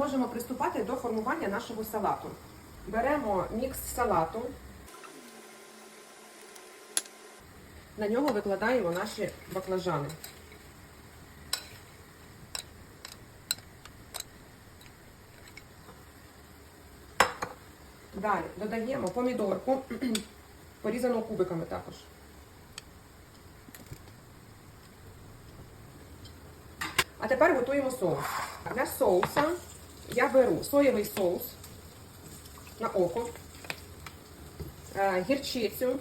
можемо приступати до формування нашого салату. Беремо мікс салату. На нього викладаємо наші баклажани. Далі додаємо помідорку, порізану кубиками також. А тепер готуємо соус. Для соуса я беру соєвий соус на око, е, гірчицю,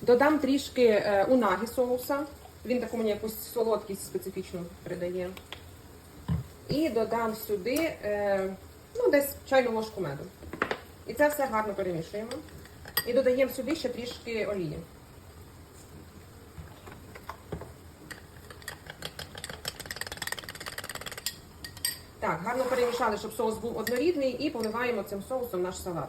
додам трішки е, унагі соуса. Він таку мені якусь солодкість специфічну придає. І додам сюди е, ну, десь чайну ложку меду. І це все гарно перемішуємо. І додаємо сюди ще трішки олії. Так, гарно перемішали, щоб соус був однорідний, і поливаємо цим соусом наш салат.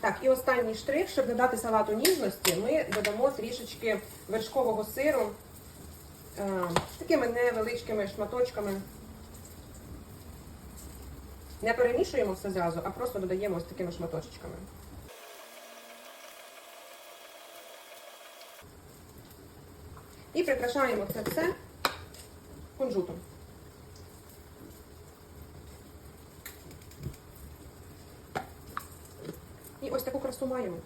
Так, і останній штрих, щоб додати салату ніжності, ми додамо трішечки вершкового сиру е, такими невеличкими шматочками. Не перемішуємо все зразу, а просто додаємо ось такими шматочками. І прикрашаємо це все кунжутом. І ось таку красу маємо.